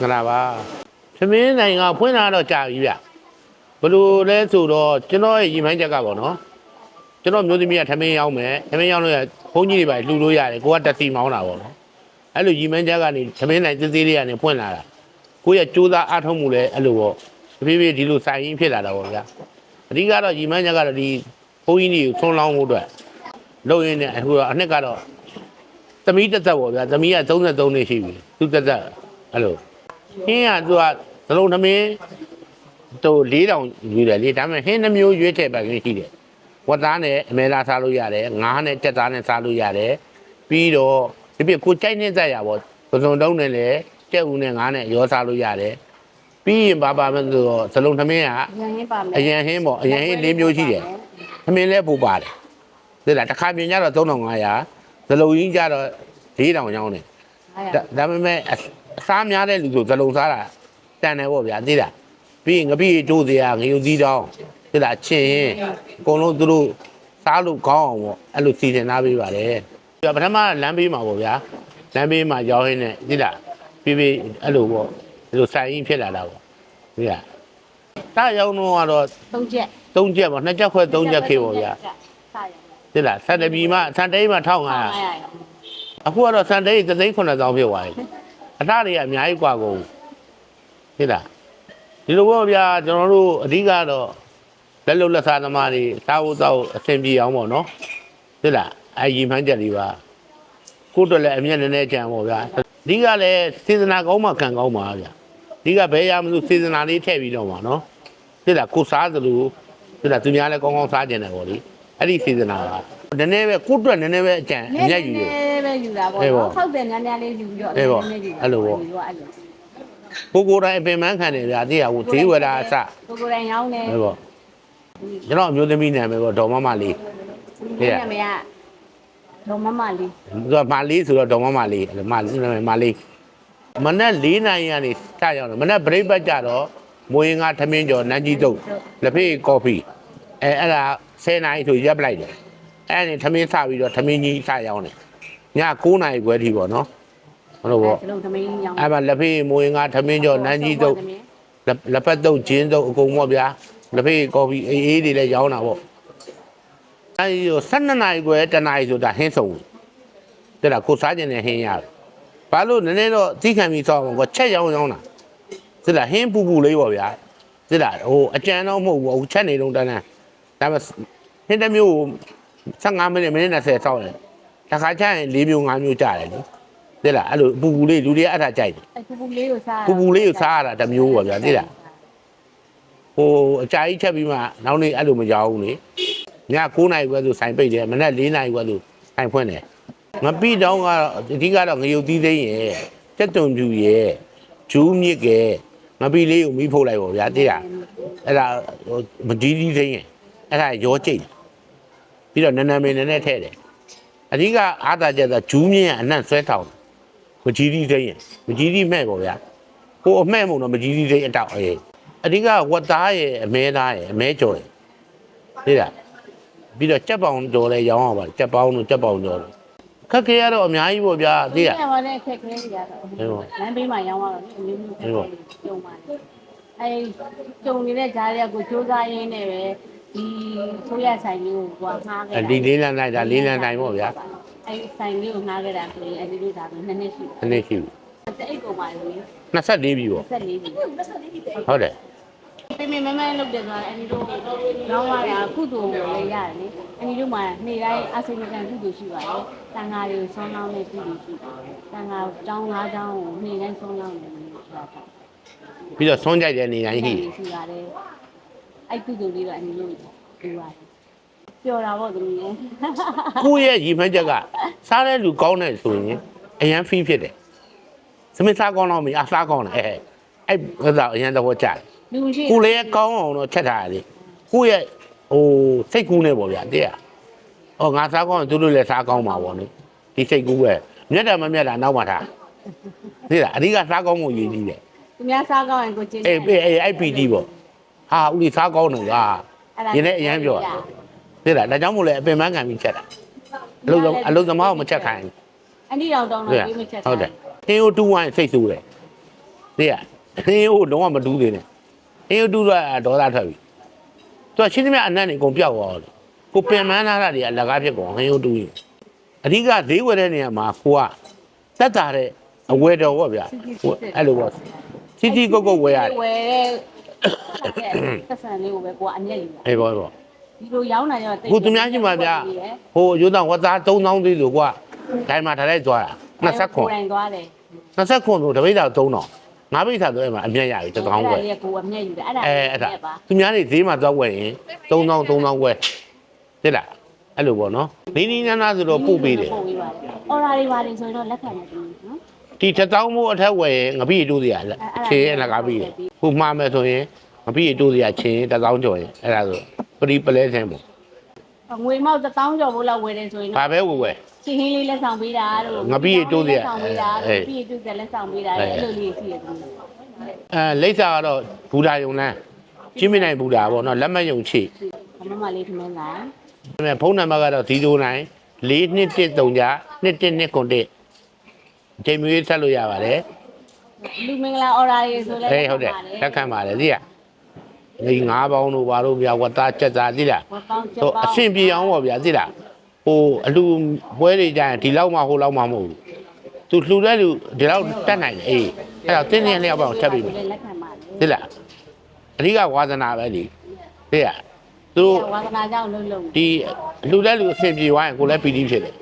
ငါပါသမင်းနိုင်ကဖွင့်လာတော့ကြာပြီဗျဘလို့လဲဆိုတော့ကျွန်တော်ရဲ့ရီမိုင်းချက်ကပေါ့နော်ကျွန်တော်မျိုးသမီးကသမင်းရောက်မယ်သမင်းရောက်လို့ရဘုန်းကြီးတွေပါလှူလို့ရတယ်ကိုကတက်စီမောင်းတာပေါ့နော်အဲ့လိုရီမိုင်းချက်ကနေသမင်းနိုင်သေးသေးလေးကနေဖွင့်လာတာကိုယ့်ရဲ့ကြိုးစားအားထုတ်မှုလဲအဲ့လိုပေါ့တဖြည်းဖြည်းဒီလိုစိုင်ရင်းဖြစ်လာတာပေါ့ဗျာအဓိကတော့ရီမိုင်းချက်ကတော့ဒီဘုန်းကြီးတွေကိုဆုံးလောင်းမှုအတွက်လုပ်ရင်းနဲ့အခုတော့အနှစ်ကတော့သမီးတက်သက်ပေါ့ဗျာသမီးက33နှစ်ရှိပြီသူတက်သက်အဲ့လို ဟင်းကသူကသလုံးသမင်းတို့4000ယူတယ်လေဒါပေမဲ့ဟင်းနှမျိုးရွေးထည့်ပါခင်ရှိတယ်ဝတ်သားနဲ့အမဲသားစားလို့ရတယ်ငါးနဲ့တက်သားနဲ့စားလို့ရတယ်ပြီးတော့ဒီပြကိုကြိုက်နေသက်ရပေါ့ပစုံတုံးနဲ့လည်းကြက်ဦးနဲ့ငါးနဲ့ရောစားလို့ရတယ်ပြီးရင်ဘာပါမလဲဆိုတော့သလုံးသမင်းကရန်ဟင်းပါမယ်အရန်ဟင်းပေါ့အရန်ဟင်း၄မျိုးရှိတယ်သမင်းလည်းပူပါတယ်ဒါလားတစ်ခါပြင်ကြတော့3500သလုံးကြီးကြတော့4000ကျောင်းတယ်အားရဒါဒါပေမဲ့အအ စားများတဲ့လူဆိုဇလုံးစားတာတန်တယ်ပေါ့ဗျာသိလားပြီးရင်ငပိတိုးစရာငရုတ်သီးတောင်းသိလားချင်းရင်အကုန်လုံးသူတို့စားလို့ကောင်းအောင်ပေါ့အဲ့လိုစီစဉ်ထားပေးပါတယ်ပြပထမလမ်းဘေးမှာပေါ့ဗျာလမ်းဘေးမှာရောက်ရင်းနဲ့သိလားပြီးပြီးအဲ့လိုပေါ့ဒီလိုဆိုင်ရင်ဖြစ်လာတာပေါ့သိလားတာရောက်တော့ကတော့သုံးချက်၃ချက်ပေါ့နှစ်ချက်ခွဲ၃ချက်ခေပေါ့ဗျာစရသိလားဆန်တပီမှာဆန်တိတ်မှာ1500အောင်အားရအခုကတော့စံတိတ်သသိန်း9000ဖြစ်သွားပြီ အထတွေကအများကြီးกว่าကုန်ဟုတ်လားဒီလိုပေါ့ဗျာကျွန်တော်တို့အဓိကတော့လက်လုံလက်စားသမားတွေစားဖို့တော့အဆင်ပြေအောင်ပေါ့နော်ဟုတ်လားအဲရီမှန်းချက်တွေပါကိုယ့်အတွက်လည်းအမျက်နည်းနည်းကြံပေါ့ဗျာအဓိကလည်းစေတနာကောင်းမှကံကောင်းပါဗျာအဓိကဘယ်ရမလို့စေတနာလေးထည့်ပြီးတော့မှာနော်ဟုတ်လားကိုစားသလိုဟုတ်လားသူများလည်းကောင်းကောင်းစားကြတယ်ပေါ့လေအဲ့ဒီစေတနာကနည်းနည်းပဲကိုယ့်အတွက်နည်းနည်းပဲအကြံအမျက်ယူရ ပဲယူတာပေါ့အေးပေါ့နော်ဟုတ်တယ်များများလေးယူပြီးတော့အေးပေါ့နည်းနည်းအဲ့လိုပေါ့ယူတော့အဲ့လိုကိုကိုယ်တိုင်အပင်ပန်းခံတယ်ဗျာသိရဘူးဈေးဝယ်တာအစကိုကိုယ်တိုင်ရောင်းနေပဲပေါ့ကျွန်တော်အမျိုးသမီးနာမည်ပေါ့ဒေါ်မမလေးဒီနာမည်ကတော့မမလေးသူကမလေးဆိုတော့ဒေါ်မမလေးအဲ့လိုမလေးနာမည်မလေးမနက်၄နာရီကနေစရောက်တယ်မနက် break ပတ်ကြတော့မွေးငါထမင်းကျော်နန်းကြီးတုတ်လက်ဖေးကော်ဖီအဲအဲ့ဒါ10နာရီဆိုရပ်ပလိုက်တယ်အဲ့ဒါနဲ့ထမင်းစပြီးတော့ထမင်းကြီးစရောက်တယ် ည9နာရီခွဲထိပေါ့နော်ဟုတ်လို့ပေါ့စလုံးသမီးရောင်းအဲ့မှာလက်ဖေးမွေးငါထမင်းကျော်နန်းကြီးတုတ်လက်လက်ဖက်တုပ်ဂျင်းတုပ်အကုန်ပေါ့ဗျာလက်ဖေးကော်ဖီအေးအေးတွေလည်းရောင်းတာပေါ့အဲဒီတော့12နာရီခွဲတနာရီဆိုတာဟင်းဆုံးတဲ့လားကိုစားကျင်တဲ့ဟင်းရတယ်ဘာလို့နည်းနည်းတော့သိခံပြီးစောင်းကိုချက်ရောင်းရောင်းတာတဲ့လားဟင်းပူပူလေးပေါ့ဗျာတဲ့လားဟိုအကြံတော့မဟုတ်ဘူးအခုချက်နေတော့တန်းတန်းဒါပေမဲ့ဟင်းတစ်မျိုးကို15မိနစ်မိနစ်20စောင်းတယ် တစ်ခါချက်ရင်4မျိုး5မျိုးကြာတယ်လေတဲ့လားအဲ့လိုပူပူလေးလူတွေကအဲ့ဒါကြိုက်တယ်အဲ့ပူပူလေးကိုစားပူပူလေးကိုစားရတာတစ်မျိုးပေါ့ဗျာသိလားဟိုအကြာကြီးချက်ပြီးမှနောက်နေ့အဲ့လိုမကြောက်ဘူးလေည9နာရီခွဲဆိုဆိုင်ပိတ်တယ်မနက်4နာရီခွဲဆိုဆိုင်ဖွင့်တယ်ငပိတောင်းကတော့အဓိကတော့ငရုတ်သီးသိမ်းရဲ့တက်တုံပြူရဲ့ဂျူးမြစ်ကဲငပိလေးကိုမိဖို့လိုက်ပေါ့ဗျာတိရအဲ့ဒါဟိုမဒီဒီသိမ်းရဲ့အဲ့ဒါရောကျိတ်တယ်ပြီးတော့နန်းနန်းမင်းနည်းနည်းထည့်တယ် အဓိကအားသာချက်ဆိုဂျူးမြစ်ကအနှံ့ဆွဲထောင်မကြီးဒီသိမ်းရဲ့မကြီးဒီမဲ့ပေါ့ဗျာဟိုအမဲ့မို့တော့မကြီးဒီသိမ်းအတောက်အေးအဓိကဝတ်သားရဲ့အမဲသားရဲ့အမဲကြော်ရဲ့သိလားပြီးတော့ကြက်ပေါင်ကြော်လဲရောင်းအောင်ပါကြက်ပေါင်းတို့ကြက်ပေါင်ကြော်တို့ခက်ခဲရတော့အများကြီးပေါ့ဗျာသိလားအဲ့ပါတဲ့ခက်ခဲကြီးရတော့အေးပေါ့လမ်းဘေးမှာရောင်းရတော့အမျိုးမျိုးအေးပေါ့ကျုံပါတယ်အဲ့ကျုံနေတဲ့ဂျားတွေကကိုစူးစမ်းရင်းနဲ့ပဲ ဒီဆိုရဆိုင်လေးကိုကွာငှားခဲ့အဒီလေးလန်းလိုက်တာလေးလန်းတိုင်းပေါ့ဗျာအဲ့ဆိုင်လေးကိုငှားခဲ့တာဆိုရင်အဲ့ဒီလိုဒါဆိုနှစ်နှစ်ရှိဒီနေ့ရှိပြီတဲ့အိတ်ကုန်ပါလေ24ပြီပေါ့ဆက်လေးပြီဟုတ်တယ်ပြင်မမန်းလုပ်တယ်ဆိုတာအဲ့ဒီလိုရောင်းရတာကုသိုလ်ကိုလည်းရတယ်လေအဲ့ဒီလိုမှနေ့တိုင်းအစိမကံကုသိုလ်ရှိပါတယ်တန်ဃာတွေကိုဆောင်းလောင်းတဲ့ကုသိုလ်ရှိတယ်တန်ဃာတောင်း၅တောင်းကိုနေ့တိုင်းဆောင်းလောင်းနေတယ်ဆိုတာပြီးတော့ဆွန်းကြိုက်တဲ့နေတိုင်းရှိတယ်ရှိပါတယ် အဲ့ကုသိုလ်လေးတော့အနည်းလို့ပြောပါတယ်ပျော်တာပေါ့သမီးရဲ့ကိုယ့်ရဲ့ရည်မှန်းချက်ကစားတဲ့လူကောင်းတယ်ဆိုရင်အရန်ဖီးဖြစ်တယ်သမင်းစားကောင်းတော့မရအစားကောင်းတယ်အဲအဲ့ဟိုတော့အရန်တော့ကြတယ်လူရှိကိုလည်းကောင်းအောင်တော့ချက်ထားရတယ်ကိုယ့်ရဲ့ဟိုစိတ်ကူးနေပေါ့ဗျာတဲ့ရဟောငါစားကောင်းရင်သူတို့လည်းစားကောင်းမှာပေါ့နိဒီစိတ်ကူးပဲမြတ်တာမမြတ်တာနောက်မှထားသိလားအဓိကစားကောင်းမှုရည်ကြီးတယ်သူများစားကောင်းရင်ကိုကျင်းအေးအေးအေးအဲ့ပီတီပေါ့ ဟာဦးလေးစားကောင်းတယ်ကွာရင်းနဲ့အရန်ပြောသိလားဒါကြောင့်မို့လဲအပင်ပန်းခံပြီးချက်တာအလုံးစုံအလုံးသမားကိုမချက်ခိုင်းအနည်းတော်တောင်းဘူးတော့သိလားပြေးမချက်ဟုတ်တယ်တင်းကိုတူးဝိုင်းစိတ်ဆူတယ်သိရအင်းကိုလုံးဝမတူးသေးနဲ့အင်းကိုတူးတော့ဒေါသထွက်ပြီသူကရှင်းသမျှအနက်နေအကုန်ပြောက်သွားတယ်ကိုပင်မန်းလာတာတွေအလကားဖြစ်ကုန်အင်းကိုတူးရင်အဓိကဈေးဝယ်တဲ့နေရာမှာကိုကတက်တာတဲ့အဝယ်တော်ပေါ့ဗျာဟိုအဲ့လိုပေါ့စီစီကုတ်ကုတ်ဝယ်ရတယ်ဝယ်တဲ့ သက်ဆန်လေးကိုပဲကိုကအမျက်ယူတာအေးပေါ့အေးပေါ့ဒီလိုရောင်းနိုင်တော့တိတ်ခုသူများရှိမှဗျာဟိုရိုးတောင်ဝတ်သား3000သေးဆိုကွာဒိုင်မှာထားလိုက်သွားတာ20ခွန်ကိုယ်တိုင်သွားတယ်20ခွန်ဆိုတပိတ်တာ3000ငါးပိတ်တာဆိုအဲ့မှာအမြတ်ရပြီ1000ခွဲအဲ့ဒါလေးကကိုကအမျက်ယူတယ်အဲ့ဒါအဲအဲ့ဒါသူများတွေဈေးမှာသွားဝယ်ရင်3000 3000ခွဲသိလားအဲ့လိုပေါ့နော်နီးနီးနားနားဆိုတော့ပို့ပေးတယ်ပို့ပေးပါတယ်အော်ရာတွေပါတယ်ဆိုရင်တော့လက်ခံတယ် ဒီတစ်တောင်းမိုးအထက်ဝယ်ငပိတိုးစရာလက်ချင်းအလကားပြီးခုမှားမယ်ဆိုရင်ငပိတိုးစရာချင်းတစ်တောင်းကျော်ရင်အဲ့ဒါဆိုပရိပလဲဆင်းပေါ့ငွေမောက်တစ်တောင်းကျော်ဘို့လောက်ဝယ်တယ်ဆိုရင်ဘာပဲဝယ်ဝယ်ချင်းဟင်းလေးလက်ဆောင်ပေးတာတို့ငပိတိုးစရာလက်ဆောင်ပေးတာတို့ငပိတိုးစရာလက်ဆောင်ပေးတာအဲ့လိုလေးရှိရတယ်အဲလိပ်စာကတော့ဘူတာယုံလန်းကြီးမနိုင်ဘူတာပေါ့နော်လက်မယုံချိမမလေးထမင်းလားဖုန်းနံပါတ်ကတော့009 4213 2121 အချိန်မီထပ်လို့ရပါတယ်လူမင်္ဂလာ order ရေဆိုလဲဟေးဟုတ်တယ်လက်ခံပါတယ်သိရဒီငါးပေါင်းတို့ဘာတို့ဗျာဝတ်သားချက်သားသိလားဆိုအဆင်ပြေအောင်ပေါ့ဗျာသိလားဟိုအလူပွဲတွေကြရင်ဒီလောက်မှဟိုလောက်မှမဟုတ်ဘူးသူလှူတဲ့လူဒီလောက်တက်နိုင်တယ်အေးအဲ့တော့တင်းတင်းလေးအောင်ထပ်ပြီးမယ်သိလားအဓိကဝါသနာပဲလေသိရသူတို့ဝါသနာကြောင့်လှုပ်လှုပ်ဒီလှူတဲ့လူအဆင်ပြေသွားရင်ကိုယ်လည်းပီတိဖြစ်တယ်